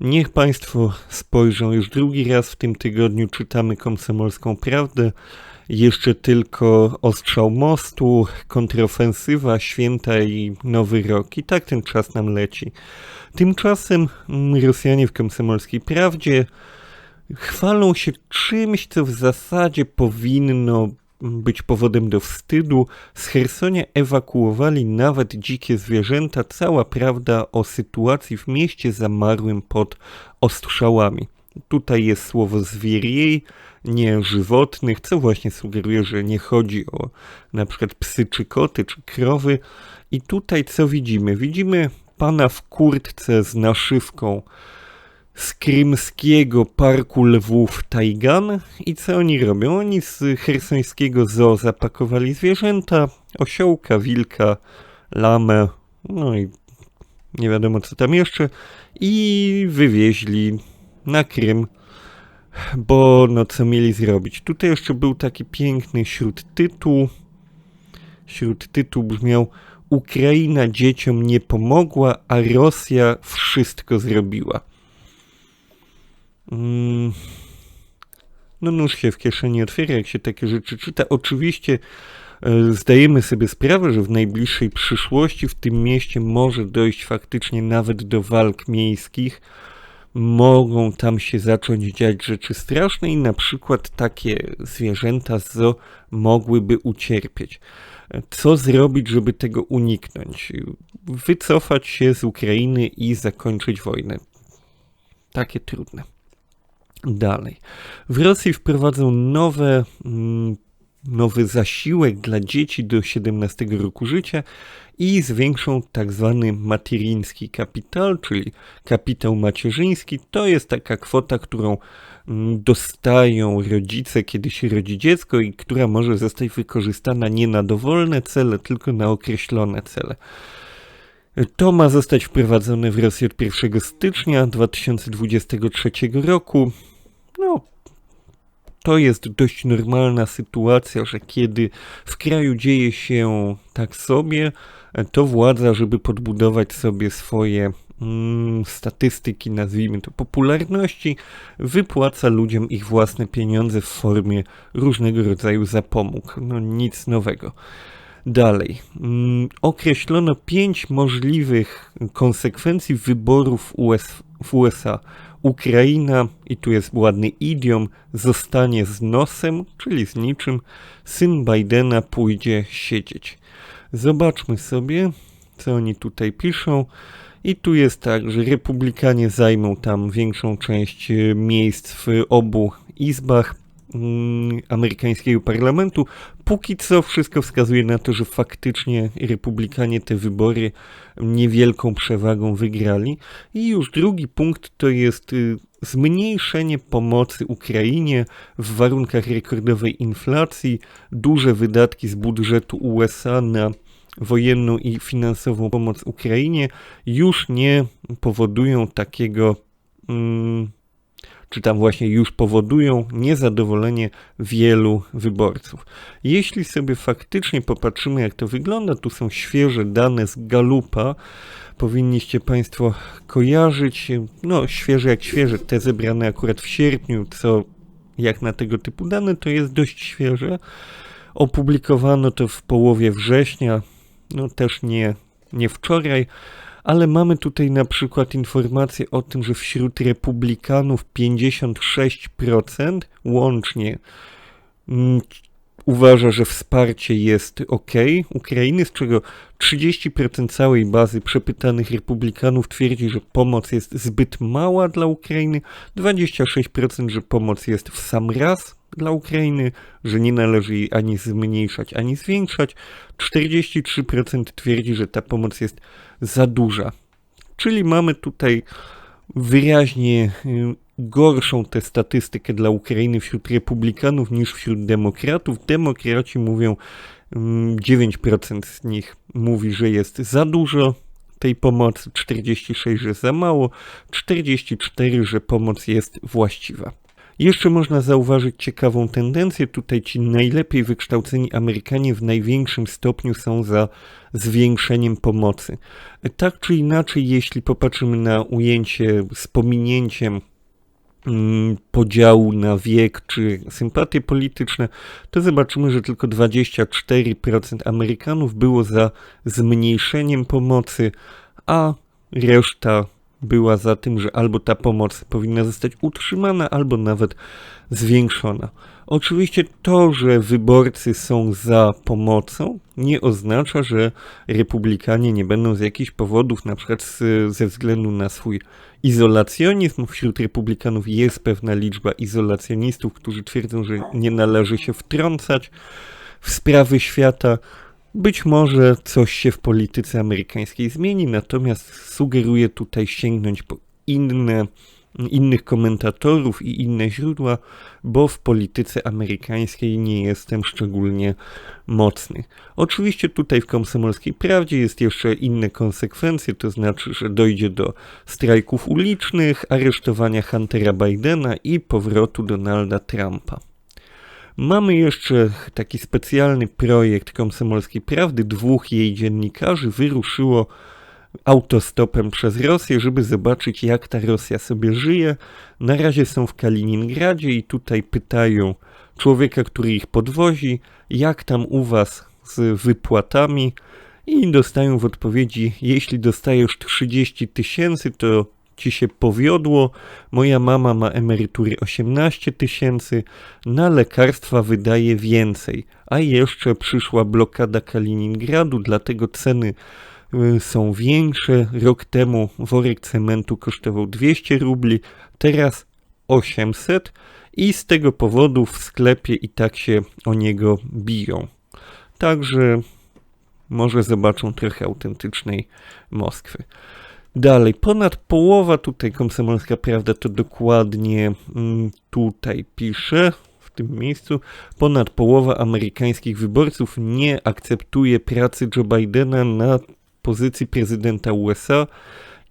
Niech Państwo spojrzą już drugi raz w tym tygodniu, czytamy Komsomolską Prawdę. Jeszcze tylko ostrzał mostu, kontrofensywa, święta i nowy rok. I tak ten czas nam leci. Tymczasem Rosjanie w Komsomolskiej Prawdzie chwalą się czymś, co w zasadzie powinno być powodem do wstydu. Z Hersonia ewakuowali nawet dzikie zwierzęta. Cała prawda o sytuacji w mieście zamarłym pod ostrzałami. Tutaj jest słowo zwierzej, nie żywotnych, co właśnie sugeruje, że nie chodzi o na przykład psy czy koty czy krowy. I tutaj co widzimy? Widzimy pana w kurtce z naszywką z krymskiego parku lwów Tajgan. I co oni robią? Oni z hersońskiego zoo zapakowali zwierzęta, osiołka, wilka, lamę, no i nie wiadomo co tam jeszcze, i wywieźli na Krym, bo no co mieli zrobić? Tutaj jeszcze był taki piękny śródtytuł. Śródtytuł brzmiał Ukraina dzieciom nie pomogła, a Rosja wszystko zrobiła. Mm. No nóż się w kieszeni otwiera, jak się takie rzeczy czyta. Oczywiście e, zdajemy sobie sprawę, że w najbliższej przyszłości w tym mieście może dojść faktycznie nawet do walk miejskich. Mogą tam się zacząć dziać rzeczy straszne i na przykład takie zwierzęta z zoo mogłyby ucierpieć. Co zrobić, żeby tego uniknąć? Wycofać się z Ukrainy i zakończyć wojnę. Takie trudne. Dalej. W Rosji wprowadzą nowe, mm, nowy zasiłek dla dzieci do 17 roku życia i zwiększą tak zwany kapitał, czyli kapitał macierzyński. To jest taka kwota, którą mm, dostają rodzice, kiedy się rodzi dziecko i która może zostać wykorzystana nie na dowolne cele, tylko na określone cele. To ma zostać wprowadzone w Rosji od 1 stycznia 2023 roku. No, to jest dość normalna sytuacja, że kiedy w kraju dzieje się tak sobie, to władza, żeby podbudować sobie swoje mm, statystyki, nazwijmy to popularności, wypłaca ludziom ich własne pieniądze w formie różnego rodzaju zapomóg. No nic nowego. Dalej. Mm, określono pięć możliwych konsekwencji wyborów US, w USA. Ukraina, i tu jest ładny idiom, zostanie z nosem, czyli z niczym. Syn Bidena pójdzie siedzieć. Zobaczmy sobie, co oni tutaj piszą. I tu jest tak, że republikanie zajmą tam większą część e, miejsc w obu izbach mm, amerykańskiego parlamentu. Póki co wszystko wskazuje na to, że faktycznie republikanie te wybory niewielką przewagą wygrali. I już drugi punkt to jest y, zmniejszenie pomocy Ukrainie w warunkach rekordowej inflacji, duże wydatki z budżetu USA na wojenną i finansową pomoc Ukrainie już nie powodują takiego, mm, czy tam właśnie już powodują niezadowolenie wielu wyborców. Jeśli sobie faktycznie popatrzymy, jak to wygląda, tu są świeże dane z Galupa. Powinniście Państwo kojarzyć, no świeże jak świeże, te zebrane akurat w sierpniu, co jak na tego typu dane, to jest dość świeże. Opublikowano to w połowie września, no też nie, nie wczoraj, ale mamy tutaj na przykład informację o tym, że wśród republikanów 56% łącznie mm, uważa, że wsparcie jest ok Ukrainy, z czego 30% całej bazy przepytanych republikanów twierdzi, że pomoc jest zbyt mała dla Ukrainy, 26% że pomoc jest w sam raz dla Ukrainy, że nie należy jej ani zmniejszać, ani zwiększać, 43% twierdzi, że ta pomoc jest za duża. Czyli mamy tutaj wyraźnie y, gorszą tę statystykę dla Ukrainy wśród republikanów niż wśród demokratów. Demokraci mówią, 9% mm, z nich mówi, że jest za dużo tej pomocy, 46, że za mało, 44, że pomoc jest właściwa. Jeszcze można zauważyć ciekawą tendencję. Tutaj ci najlepiej wykształceni Amerykanie w największym stopniu są za zwiększeniem pomocy. Tak czy inaczej, jeśli popatrzymy na ujęcie z pominięciem podziału na wiek czy sympatie polityczne, to zobaczymy, że tylko 24% Amerykanów było za zmniejszeniem pomocy, a reszta była za tym, że albo ta pomoc powinna zostać utrzymana, albo nawet zwiększona. Oczywiście to, że wyborcy są za pomocą, nie oznacza, że republikanie nie będą z jakichś powodów, na przykład z, ze względu na swój izolacjonizm. Wśród republikanów jest pewna liczba izolacjonistów, którzy twierdzą, że nie należy się wtrącać w sprawy świata. Być może coś się w polityce amerykańskiej zmieni, natomiast sugeruję tutaj sięgnąć po inne, innych komentatorów i inne źródła, bo w polityce amerykańskiej nie jestem szczególnie mocny. Oczywiście tutaj w komsomolskiej prawdzie jest jeszcze inne konsekwencje, to znaczy, że dojdzie do strajków ulicznych, aresztowania Huntera Bidena i powrotu Donalda Trumpa. Mamy jeszcze taki specjalny projekt Komsomolskiej Prawdy. Dwóch jej dziennikarzy wyruszyło autostopem przez Rosję, żeby zobaczyć, jak ta Rosja sobie żyje. Na razie są w Kaliningradzie i tutaj pytają człowieka, który ich podwozi, jak tam u was z wypłatami. I dostają w odpowiedzi, jeśli dostajesz 30 tysięcy, to ci się powiodło. Moja mama ma emerytury 18 tysięcy, na lekarstwa wydaje więcej. A jeszcze przyszła blokada Kaliningradu, dlatego ceny y, są większe. Rok temu worek cementu kosztował 200 rubli, teraz 800 i z tego powodu w sklepie i tak się o niego biją. Także może zobaczą trochę autentycznej Moskwy. Dalej, ponad połowa, tutaj Komsomolska Prawda to dokładnie mm, tutaj pisze, w tym miejscu, ponad połowa amerykańskich wyborców nie akceptuje pracy Joe Bidena na pozycji prezydenta USA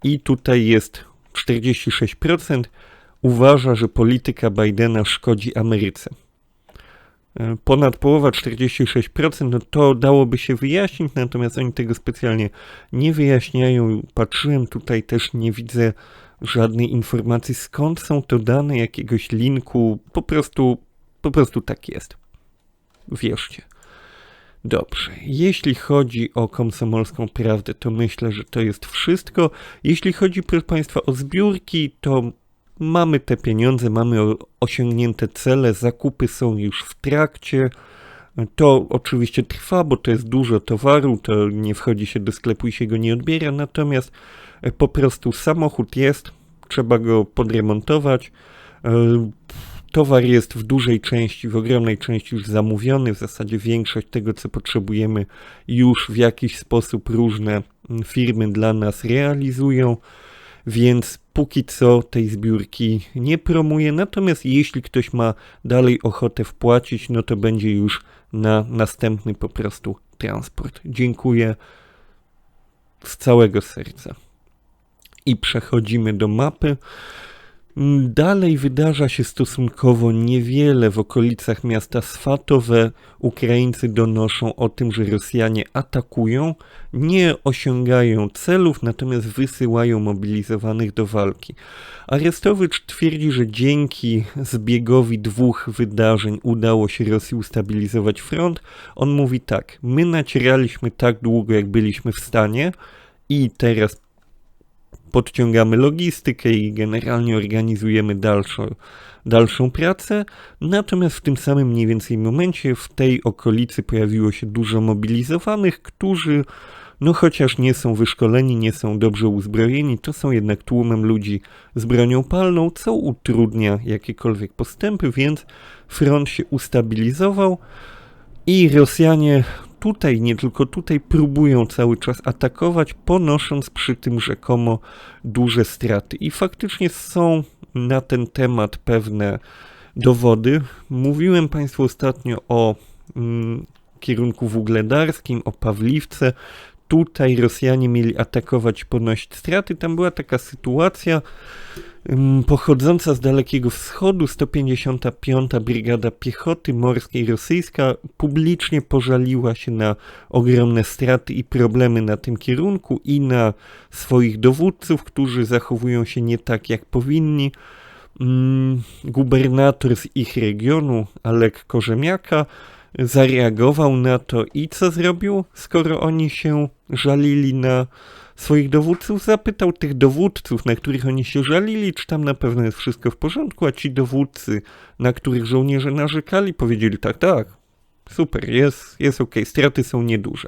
i tutaj jest 46% uważa, że polityka Bidena szkodzi Ameryce. E, ponad połowa, 46%, no to dałoby się wyjaśnić, natomiast oni tego specjalnie nie wyjaśniają. Patrzyłem tutaj też, nie widzę żadnej informacji, skąd są to dane, jakiegoś linku, po prostu, po prostu tak jest. Wierzcie. Dobrze, jeśli chodzi o komsomolską prawdę, to myślę, że to jest wszystko. Jeśli chodzi, proszę Państwa, o zbiórki, to mamy te pieniądze, mamy osiągnięte cele, zakupy są już w trakcie. To oczywiście trwa, bo to jest dużo towaru, to nie wchodzi się do sklepu i się go nie odbiera, natomiast e, po prostu samochód jest, trzeba go podremontować. E, towar jest w dużej części, w ogromnej części już zamówiony, w zasadzie większość tego, co potrzebujemy, już w jakiś sposób różne mm, firmy dla nas realizują więc póki co tej zbiórki nie promuję. Natomiast jeśli ktoś ma dalej ochotę wpłacić, no to będzie już na następny po prostu transport. Dziękuję z całego serca. I przechodzimy do mapy. Dalej wydarza się stosunkowo niewiele w okolicach miasta Swatowe. Ukraińcy donoszą o tym, że Rosjanie atakują, nie osiągają celów, natomiast wysyłają mobilizowanych do walki. Arestowicz twierdzi, że dzięki zbiegowi dwóch wydarzeń udało się Rosji ustabilizować front. On mówi tak: My nacieraliśmy tak długo, jak byliśmy w stanie. I teraz podciągamy logistykę i generalnie organizujemy dalszą, dalszą pracę. Natomiast w tym samym mniej więcej momencie w tej okolicy pojawiło się dużo mobilizowanych, którzy no chociaż nie są wyszkoleni, nie są dobrze uzbrojeni, to są jednak tłumem ludzi z bronią palną, co utrudnia jakiekolwiek postępy, więc front się ustabilizował i Rosjanie tutaj, nie tylko tutaj, próbują cały czas atakować, ponosząc przy tym rzekomo duże straty. I faktycznie są na ten temat pewne dowody. Mówiłem Państwu ostatnio o mm, kierunku wugledarskim, o Pawliwce. Tutaj Rosjanie mieli atakować, ponosić straty. Tam była taka sytuacja ym, pochodząca z Dalekiego Wschodu, 155. Brygada Piechoty Morskiej Rosyjska publicznie pożaliła się na ogromne straty i problemy na tym kierunku i na swoich dowódców, którzy zachowują się nie tak jak powinni. Ym, gubernator z ich regionu, Alek Korzemiaka, zareagował na to i co zrobił, skoro oni się żalili na swoich dowódców? Zapytał tych dowódców, na których oni się żalili, czy tam na pewno jest wszystko w porządku, a ci dowódcy, na których żołnierze narzekali, powiedzieli tak, tak, super, jest, jest ok, straty są nieduże.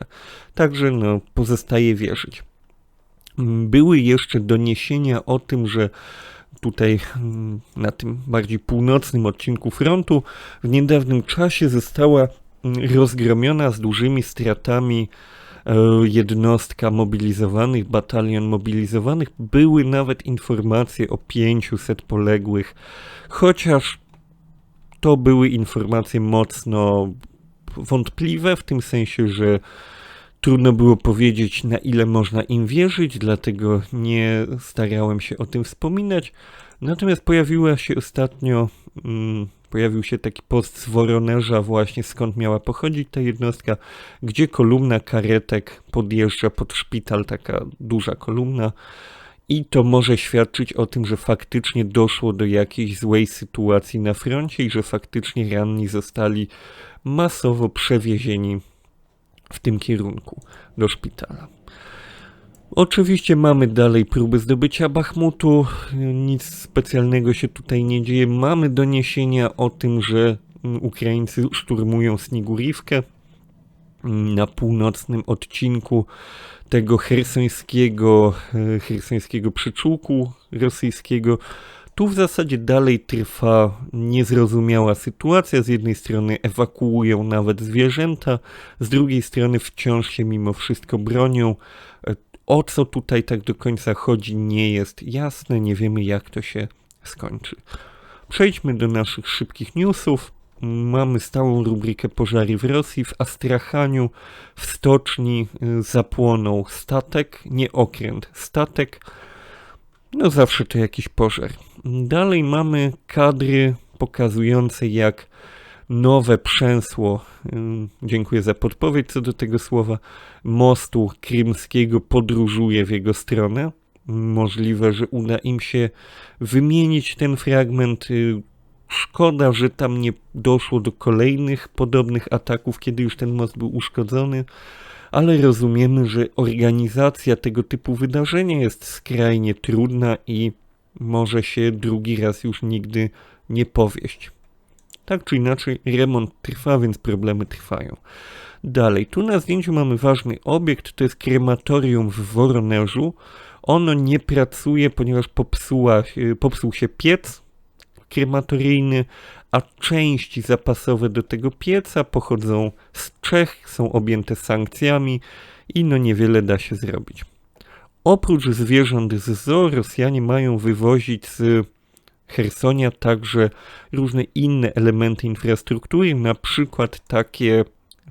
Także no, pozostaje wierzyć. Były jeszcze doniesienia o tym, że tutaj mm, na tym bardziej północnym odcinku frontu w niedawnym czasie została mm, rozgromiona z dużymi stratami e, jednostka mobilizowanych, batalion mobilizowanych. Były nawet informacje o 500 poległych, chociaż to były informacje mocno wątpliwe, w tym sensie, że Trudno było powiedzieć, na ile można im wierzyć, dlatego nie starałem się o tym wspominać. Natomiast pojawiła się ostatnio, mm, pojawił się taki post z Woronerza właśnie skąd miała pochodzić ta jednostka, gdzie kolumna karetek podjeżdża pod szpital, taka duża kolumna. I to może świadczyć o tym, że faktycznie doszło do jakiejś złej sytuacji na froncie i że faktycznie ranni zostali masowo przewiezieni w tym kierunku do szpitala. Oczywiście mamy dalej próby zdobycia Bachmutu, nic specjalnego się tutaj nie dzieje. Mamy doniesienia o tym, że Ukraińcy szturmują Snigurivkę na północnym odcinku tego hersońskiego, hersońskiego przyczółku rosyjskiego. Tu w zasadzie dalej trwa niezrozumiała sytuacja. Z jednej strony ewakuują nawet zwierzęta, z drugiej strony wciąż się mimo wszystko bronią. E, o co tutaj tak do końca chodzi, nie jest jasne. Nie wiemy, jak to się skończy. Przejdźmy do naszych szybkich newsów. Mamy stałą rubrykę pożary w Rosji. W Astrachaniu w stoczni e, zapłonął statek, nie okręt, statek. No zawsze to jakiś pożar. Dalej mamy kadry pokazujące jak nowe przęsło, dziękuję za podpowiedź co do tego słowa, mostu krymskiego podróżuje w jego stronę. Możliwe, że uda im się wymienić ten fragment. Y, szkoda, że tam nie doszło do kolejnych podobnych ataków, kiedy już ten most był uszkodzony ale rozumiemy, że organizacja tego typu wydarzenia jest skrajnie trudna i może się drugi raz już nigdy nie powieść. Tak czy inaczej, remont trwa, więc problemy trwają. Dalej, tu na zdjęciu mamy ważny obiekt, to jest krematorium w Woronerzu. Ono nie pracuje, ponieważ popsuła, popsuł się piec krematoryjny, a części zapasowe do tego pieca pochodzą z Czech, są objęte sankcjami i no niewiele da się zrobić. Oprócz zwierząt z zoo Rosjanie mają wywozić z Hersonia także różne inne elementy infrastruktury, na przykład takie,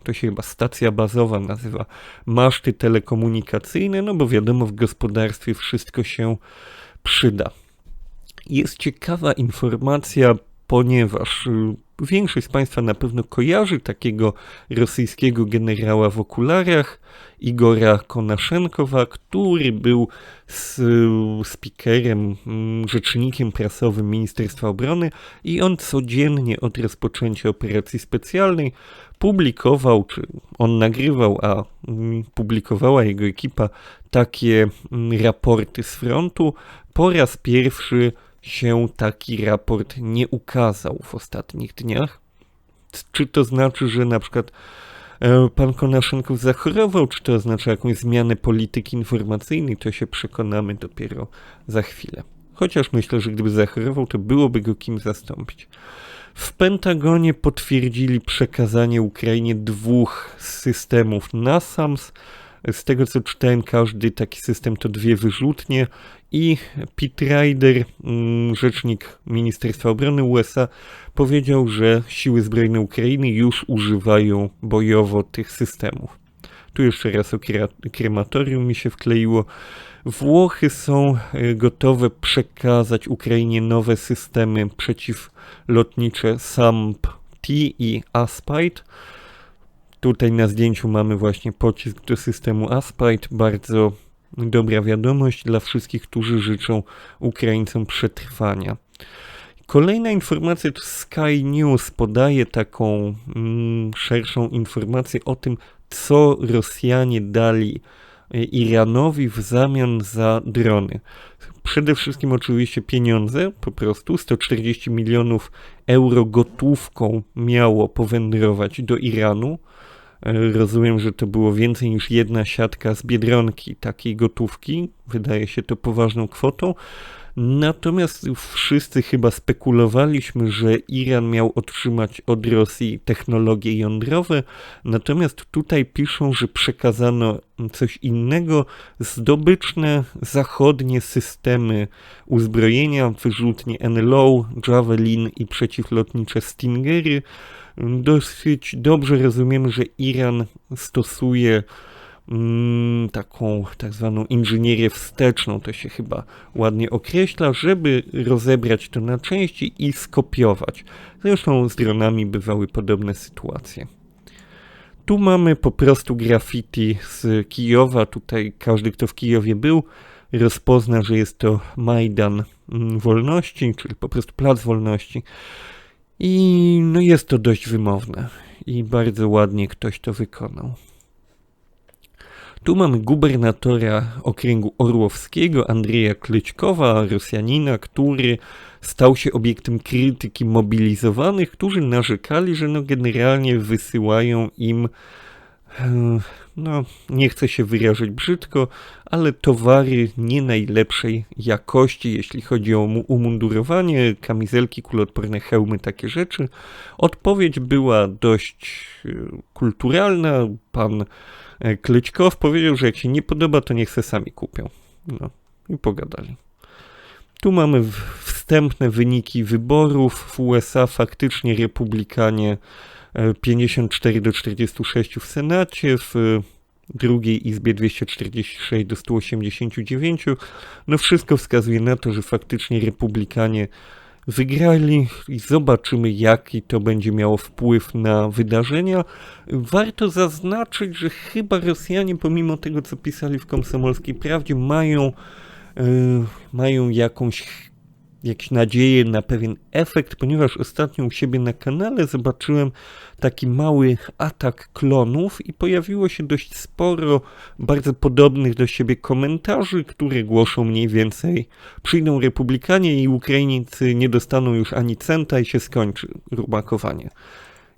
to się chyba stacja bazowa nazywa, maszty telekomunikacyjne, no bo wiadomo w gospodarstwie wszystko się przyda. Jest ciekawa informacja, ponieważ y, większość z Państwa na pewno kojarzy takiego rosyjskiego generała w okularach, Igora Konaszenkowa, który był speakerem, mm, rzecznikiem prasowym Ministerstwa Obrony i on codziennie od rozpoczęcia operacji specjalnej publikował, czy on nagrywał, a mm, publikowała jego ekipa takie mm, raporty z frontu. Po raz pierwszy się taki raport nie ukazał w ostatnich dniach. Czy to znaczy, że na przykład e, pan Konaszenków zachorował, czy to oznacza jakąś zmianę polityki informacyjnej, to się przekonamy dopiero za chwilę. Chociaż myślę, że gdyby zachorował, to byłoby go kim zastąpić. W Pentagonie potwierdzili przekazanie Ukrainie dwóch systemów NASAMS. Z tego co czytałem, każdy taki system to dwie wyrzutnie i Pete Ryder, mm, rzecznik Ministerstwa Obrony USA, powiedział, że siły zbrojne Ukrainy już używają bojowo tych systemów. Tu jeszcze raz o krematorium mi się wkleiło. Włochy są e, gotowe przekazać Ukrainie nowe systemy przeciwlotnicze SAMP-T i Aspite. Tutaj na zdjęciu mamy właśnie pocisk do systemu Aspite. Bardzo dobra wiadomość dla wszystkich, którzy życzą Ukraińcom przetrwania. Kolejna informacja Sky News podaje taką mm, szerszą informację o tym, co Rosjanie dali e, Iranowi w zamian za drony. Przede wszystkim oczywiście pieniądze, po prostu 140 milionów euro gotówką miało powędrować do Iranu. Rozumiem, że to było więcej niż jedna siatka z biedronki takiej gotówki. Wydaje się to poważną kwotą. Natomiast wszyscy chyba spekulowaliśmy, że Iran miał otrzymać od Rosji technologie jądrowe, natomiast tutaj piszą, że przekazano coś innego, zdobyczne zachodnie systemy uzbrojenia, wyrzutnie NLO, Javelin i przeciwlotnicze Stingery. Dosyć dobrze rozumiemy, że Iran stosuje Mm, taką tak zwaną inżynierię wsteczną, to się chyba ładnie określa, żeby rozebrać to na części i skopiować. Zresztą z dronami bywały podobne sytuacje. Tu mamy po prostu graffiti z Kijowa. Tutaj każdy, kto w Kijowie był, rozpozna, że jest to Majdan mm, Wolności, czyli po prostu Plac Wolności. I no jest to dość wymowne i bardzo ładnie ktoś to wykonał. Tu mamy gubernatora okręgu orłowskiego, Andrzeja Klyćkowa, Rosjanina, który stał się obiektem krytyki mobilizowanych, którzy narzekali, że no generalnie wysyłają im, no nie chcę się wyrażać brzydko, ale towary nie najlepszej jakości, jeśli chodzi o umundurowanie, kamizelki kuloodporne, hełmy, takie rzeczy. Odpowiedź była dość e, kulturalna. Pan E, Klyćkow powiedział, że jak się nie podoba, to niech se sami kupią. No i pogadali. Tu mamy wstępne wyniki wyborów w USA. Faktycznie republikanie 54 e, do 46 w Senacie, w drugiej izbie 246 do 189. No wszystko wskazuje na to, że faktycznie republikanie wygrali i zobaczymy, jaki to będzie miało wpływ na wydarzenia. Warto zaznaczyć, że chyba Rosjanie, pomimo tego, co pisali w Komsomolskiej Prawdzie, mają, yy, mają jakąś jakieś nadzieje na pewien efekt, ponieważ ostatnio u siebie na kanale zobaczyłem taki mały atak klonów i pojawiło się dość sporo bardzo podobnych do siebie komentarzy, które głoszą mniej więcej przyjdą republikanie i Ukraińcy nie dostaną już ani centa i się skończy rumakowanie.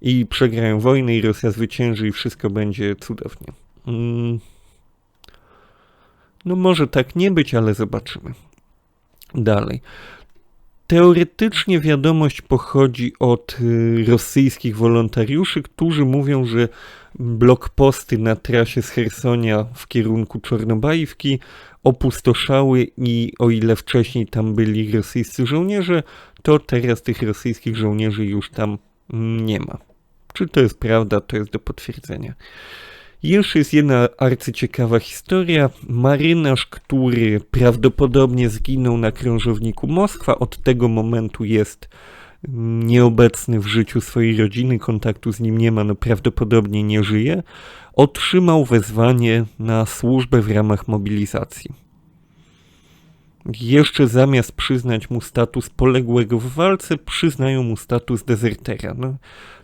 I przegrają wojnę i Rosja zwycięży i wszystko będzie cudownie. Mm. No może tak nie być, ale zobaczymy. Dalej. Teoretycznie wiadomość pochodzi od y, rosyjskich wolontariuszy, którzy mówią, że blokposty na trasie z Hersonia w kierunku Czornobajówki opustoszały i o ile wcześniej tam byli rosyjscy żołnierze, to teraz tych rosyjskich żołnierzy już tam nie ma. Czy to jest prawda, to jest do potwierdzenia. Jeszcze jest jedna arcyciekawa historia. Marynarz, który prawdopodobnie zginął na krążowniku Moskwa, od tego momentu jest nieobecny w życiu swojej rodziny, kontaktu z nim nie ma, no prawdopodobnie nie żyje, otrzymał wezwanie na służbę w ramach mobilizacji. Jeszcze zamiast przyznać mu status poległego w walce, przyznają mu status dezertera. No,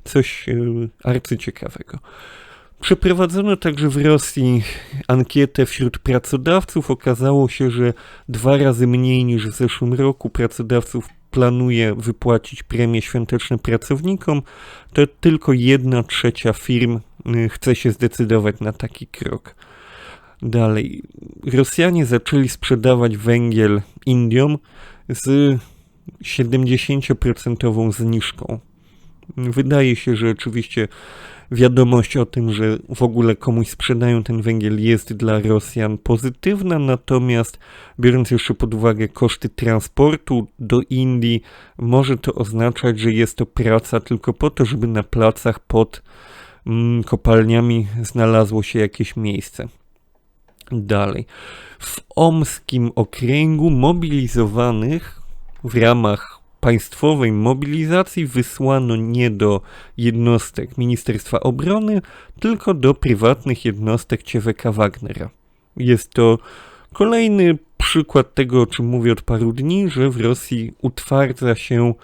coś yy, arcyciekawego. Przeprowadzono także w Rosji ankietę wśród pracodawców. Okazało się, że dwa razy mniej niż w zeszłym roku pracodawców planuje wypłacić premie świąteczne pracownikom. To tylko jedna trzecia firm y, chce się zdecydować na taki krok. Dalej, Rosjanie zaczęli sprzedawać węgiel Indiom z 70% zniżką. Wydaje się, że oczywiście wiadomość o tym, że w ogóle komuś sprzedają ten węgiel jest dla Rosjan pozytywna, natomiast biorąc jeszcze pod uwagę koszty transportu do Indii, może to oznaczać, że jest to praca tylko po to, żeby na placach pod mm, kopalniami znalazło się jakieś miejsce. Dalej. W omskim okręgu mobilizowanych w ramach państwowej mobilizacji wysłano nie do jednostek Ministerstwa Obrony, tylko do prywatnych jednostek CWK Wagnera. Jest to kolejny przykład tego, o czym mówię od paru dni, że w Rosji utwardza się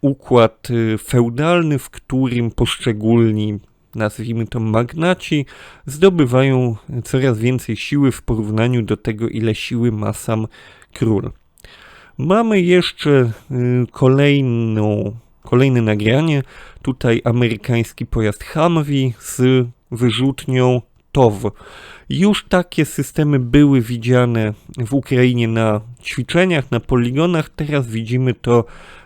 układ y, feudalny, w którym poszczególni, nazwijmy to magnaci, zdobywają coraz więcej siły w porównaniu do tego, ile siły ma sam król. Mamy jeszcze y, kolejną, kolejne nagranie. Tutaj amerykański pojazd Humvee z wyrzutnią TOW. Już takie systemy były widziane w Ukrainie na ćwiczeniach, na poligonach. Teraz widzimy to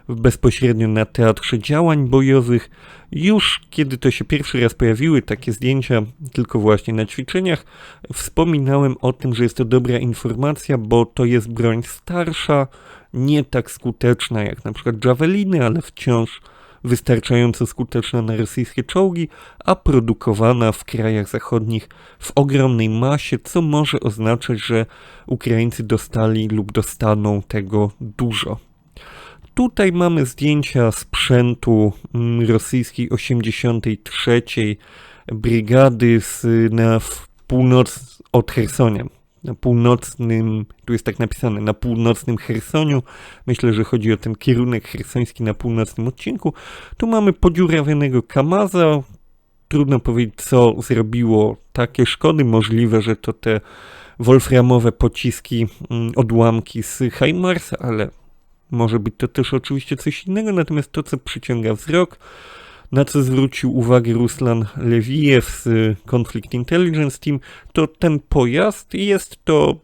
bezpośrednio na teatrze działań bojowych. Już kiedy to się pierwszy raz pojawiły takie zdjęcia, tylko właśnie na ćwiczeniach, wspominałem o tym, że jest to dobra informacja, bo to jest broń starsza, nie tak skuteczna jak na przykład javeliny, ale wciąż wystarczająco skuteczna na rosyjskie czołgi, a produkowana w krajach zachodnich w ogromnej masie, co może oznaczać, że Ukraińcy dostali lub dostaną tego dużo. Tutaj mamy zdjęcia sprzętu mm, rosyjskiej 83. Brygady z, na północ od Hersonia na północnym, tu jest tak napisane, na północnym Chersoniu. Myślę, że chodzi o ten kierunek hersoński na północnym odcinku. Tu mamy podziurawionego Kamaza. Trudno powiedzieć, co zrobiło takie szkody. Możliwe, że to te wolframowe pociski, mm, odłamki z Heimarsa, ale może być to też oczywiście coś innego. Natomiast to, co przyciąga wzrok, na co zwrócił uwagę Ruslan Lewijew z Conflict Intelligence Team, to ten pojazd jest to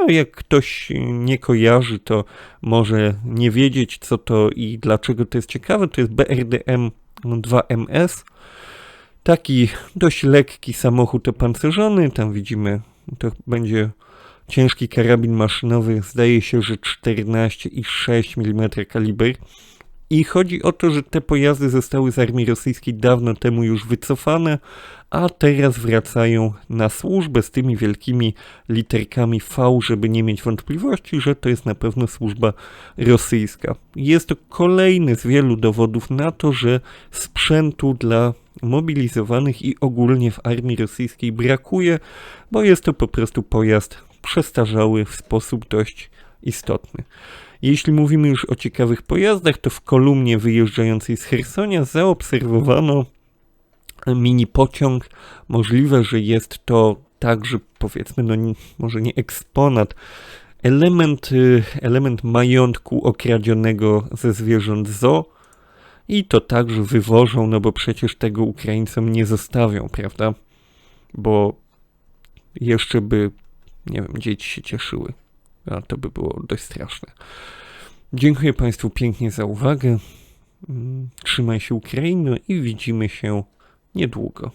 no, jak ktoś nie kojarzy, to może nie wiedzieć, co to i dlaczego to jest ciekawe. To jest BRDM 2MS. Taki dość lekki samochód opancerzony. Tam widzimy, to będzie ciężki karabin maszynowy. Zdaje się, że 14,6 mm kaliber. I chodzi o to, że te pojazdy zostały z armii rosyjskiej dawno temu już wycofane, a teraz wracają na służbę z tymi wielkimi literkami V, żeby nie mieć wątpliwości, że to jest na pewno służba rosyjska. Jest to kolejny z wielu dowodów na to, że sprzętu dla mobilizowanych i ogólnie w armii rosyjskiej brakuje, bo jest to po prostu pojazd przestarzały w sposób dość istotny. Jeśli mówimy już o ciekawych pojazdach, to w kolumnie wyjeżdżającej z Hersonia zaobserwowano mini pociąg. Możliwe, że jest to także powiedzmy, no może nie eksponat, element, y, element majątku okradzionego ze zwierząt zoo i to także wywożą, no bo przecież tego Ukraińcom nie zostawią, prawda? Bo jeszcze by, nie wiem, dzieci się cieszyły. A to by było dość straszne. Dziękuję Państwu pięknie za uwagę. Mm, trzymaj się Ukrainy i widzimy się niedługo.